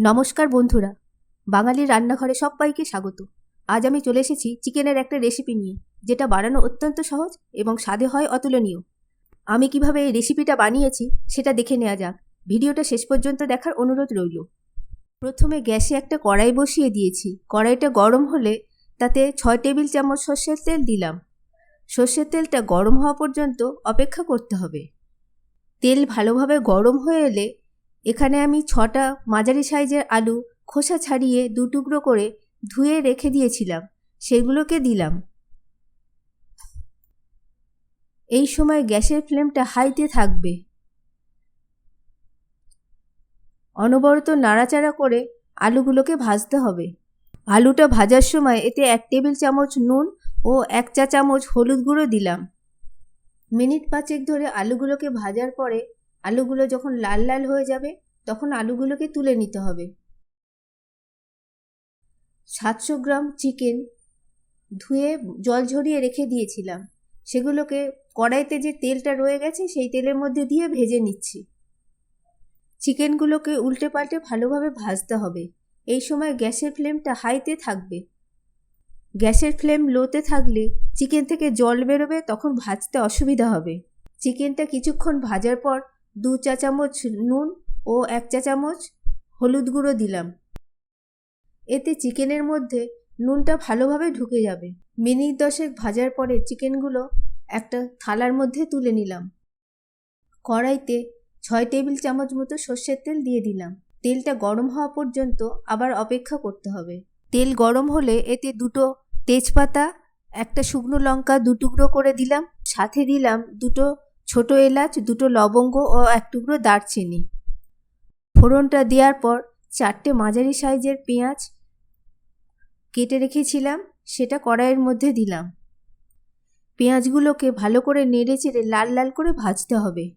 নমস্কার বন্ধুরা, বাঙালির রান্নাঘরে সবাইকে স্বাগত। আজ আমি চলে এসেছি চিকেনের একটা রেসিপি নিয়ে, যেটা বানানো অত্যন্ত সহজ এবং স্বাদে হয় অতুলনীয়। আমি কীভাবে এই রেসিপিটা বানিয়েছি সেটা দেখে নেওয়া যাক। ভিডিওটা শেষ পর্যন্ত দেখার অনুরোধ রইল। প্রথমে গ্যাসে একটা কড়াই বসিয়ে দিয়েছি। কড়াইটা গরম হলে তাতে ছয় টেবিল চামচ সর্ষের তেল দিলাম। সর্ষের তেলটা গরম হওয়া পর্যন্ত অপেক্ষা করতে হবে। তেল ভালোভাবে গরম হয়ে এলে এখানে আমি ছটা মাঝারি সাইজের আলু খোসা ছাড়িয়ে দু টুকরো করে ধুয়ে রেখে দিয়েছিলাম, সেগুলোকে দিলাম। এই সময় গ্যাসের ফ্লেমটা হাইতে থাকবে। অনবরত নাড়াচাড়া করে আলুগুলোকে ভাজতে হবে। আলুটা ভাজার সময় এতে এক টেবিল চামচ নুন ও এক চা চামচ হলুদ গুঁড়ো দিলাম। মিনিট পাঁচেক ধরে আলুগুলোকে ভাজার পরে আলুগুলো যখন লাল লাল হয়ে যাবে তখন আলুগুলোকে তুলে নিতে হবে। সাতশো গ্রাম চিকেন ধুয়ে জল ঝরিয়ে রেখে দিয়েছিলাম। সেগুলোকে কড়াইতে যে তেলটা রয়ে গেছে, সেই তেলের মধ্যে দিয়ে ভেজে নিচ্ছি। চিকেনগুলোকে উল্টে পাল্টে ভালোভাবে ভাজতে হবে। এই সময় গ্যাসের ফ্লেমটা হাইতে থাকবে। গ্যাসের ফ্লেম লোতে থাকলে চিকেন থেকে জল বেরোবে, তখন ভাজতে অসুবিধা হবে। চিকেনটা কিছুক্ষণ ভাজার পর দু চা চামচ নুন ও এক চা চামচ হলুদ গুঁড়ো দিলাম। এতে চিকেনের মধ্যে নুনটা ভালোভাবে ঢুকে যাবে। মিনিট দশেক ভাজার পরে চিকেনগুলো একটা থালার মধ্যে তুলে নিলাম। কড়াইতে ছয় টেবিল চামচ মতো সর্ষের তেল দিয়ে দিলাম। তেলটা গরম হওয়া পর্যন্ত আবার অপেক্ষা করতে হবে। তেল গরম হলে এতে দুটো তেজপাতা, একটা শুকনো লঙ্কা দু টুকরো করে দিলাম। সাথে দিলাম দুটো ছোট এলাচ, দুটো লবঙ্গ ও এক টুকরো দারচিনি। ফোড়নটা দেওয়ার পর চারটে মাঝারি সাইজের পেঁয়াজ কেটে রেখেছিলাম, সেটা কড়াইয়ের মধ্যে দিলাম। পেঁয়াজগুলোকে ভালো করে নেড়ে চেড়ে লাল লাল করে ভাজতে হবে।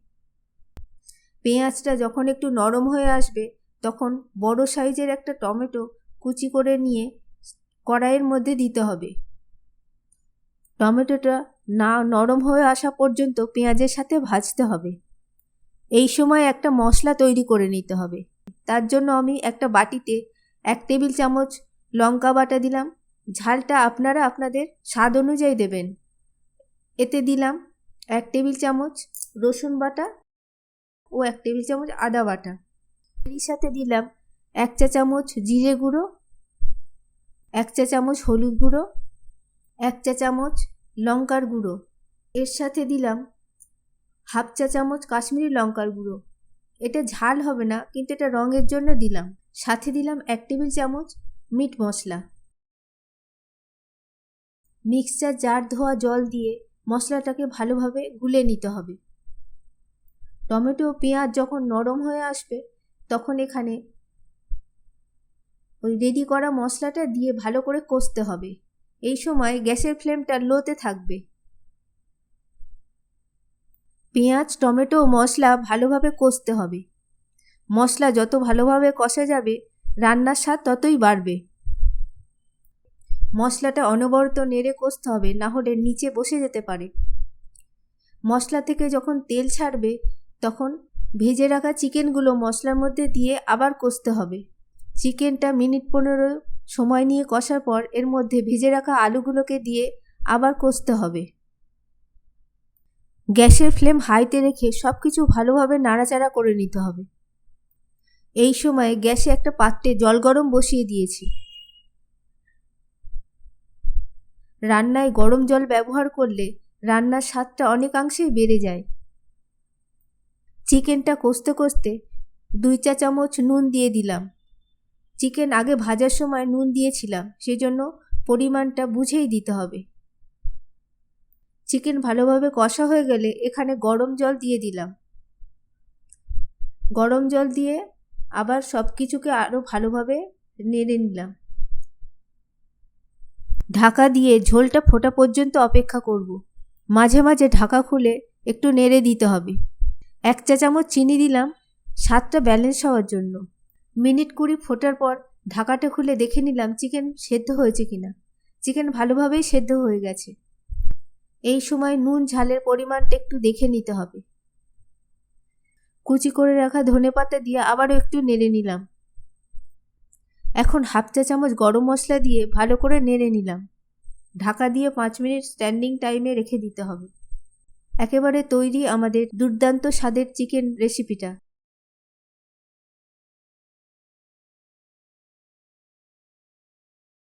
পেঁয়াজটা যখন একটু নরম হয়ে আসবে, তখন বড় সাইজের একটা টমেটো কুচি করে নিয়ে কড়াইয়ের মধ্যে দিতে হবে। টমেটোটা না নরম হয়ে আসা পর্যন্ত পেঁয়াজের সাথে ভাজতে হবে। এই সময় একটা মশলা তৈরি করে নিতে হবে। তার জন্য আমি একটা বাটিতে এক টেবিল চামচ লঙ্কা বাটা দিলাম। ঝালটা আপনারা আপনাদের স্বাদ অনুযায়ী দেবেন। এতে দিলাম এক টেবিল চামচ রসুন বাটা ও এক টেবিল চামচ আদা বাটা। এর সাথে দিলাম এক চা চামচ জিরে গুঁড়ো, এক চা চামচ হলুদ গুঁড়ো, এক চা চামচ লঙ্কার গুঁড়ো। এর সাথে দিলাম হাফ চা চামচ কাশ্মীরি লঙ্কার গুঁড়ো। এটা ঝাল হবে না, কিন্তু এটা রঙের জন্য দিলাম। সাথে দিলাম এক টেবিল চামচ মিট মশলা। মিক্সচার জার ধোয়া জল দিয়ে মশলাটাকে ভালোভাবে গুলে নিতে হবে। টমেটো পেঁয়াজ যখন নরম হয়ে আসবে, তখন এখানে ওই রেডি করা মশলাটা দিয়ে ভালো করে কষতে হবে। এই সময় গ্যাসের ফ্লেমটা লোতে থাকবে। পেঁয়াজ, টমেটো ও মশলা ভালোভাবে কষতে হবে। মশলা যত ভালোভাবে কষা যাবে, রান্নার স্বাদ ততই বাড়বে। মশলাটা অনবরত নেড়ে কষতে হবে, না হলে নিচে বসে যেতে পারে। মশলা থেকে যখন তেল ছাড়বে, তখন ভেজে রাখা চিকেনগুলো মশলার মধ্যে দিয়ে আবার কষতে হবে। চিকেনটা মিনিট পনেরো সময় নিয়ে কষার পর এর মধ্যে ভেজে রাখা আলুগুলোকে দিয়ে আবার কষতে হবে। গ্যাসের ফ্লেম হাইতে রেখে সব কিছু ভালোভাবে নাড়াচাড়া করে নিতে হবে। এই সময় গ্যাসে একটা পাত্রে জল গরম বসিয়ে দিয়েছি। রান্নায় গরম জল ব্যবহার করলে রান্নার স্বাদটা অনেকাংশেই বেড়ে যায়। চিকেনটা কষতে কষতে দুই চা চামচ নুন দিয়ে দিলাম। চিকেন আগে ভাজার সময় নুন দিয়েছিলাম সেই জন্য পরিমাণটা বুঝেই দিতে হবে। চিকেন ভালোভাবে কষা হয়ে গেলে এখানে গরম জল দিয়ে দিলাম। গরম জল দিয়ে আবার সব কিছুকে আরও ভালোভাবে নেড়ে নিলাম। ঢাকা দিয়ে ঝোলটা ফোটা পর্যন্ত অপেক্ষা করব। মাঝে মাঝে ঢাকা খুলে একটু নেড়ে দিতে হবে। এক চা চামচ চিনি দিলাম, স্বাদটা ব্যালেন্স হওয়ার জন্য। মিনিট কুড়ি ফোটার পর ঢাকাটা খুলে দেখে নিলাম চিকেন সেদ্ধ হয়েছে কিনা। চিকেন ভালোভাবেই সেদ্ধ হয়ে গেছে। এই সময় নুন ঝালের পরিমাণটা একটু দেখে নিতে হবে। কুচি করে রাখা ধনে পাতা দিয়ে আবারও একটু নেড়ে নিলাম। এখন হাফ চা চামচ গরম মশলা দিয়ে ভালো করে নেড়ে নিলাম। ঢাকা দিয়ে পাঁচ মিনিট স্ট্যান্ডিং টাইমে রেখে দিতে হবে। একেবারে তৈরি আমাদের দুর্দান্ত স্বাদের চিকেন রেসিপিটা।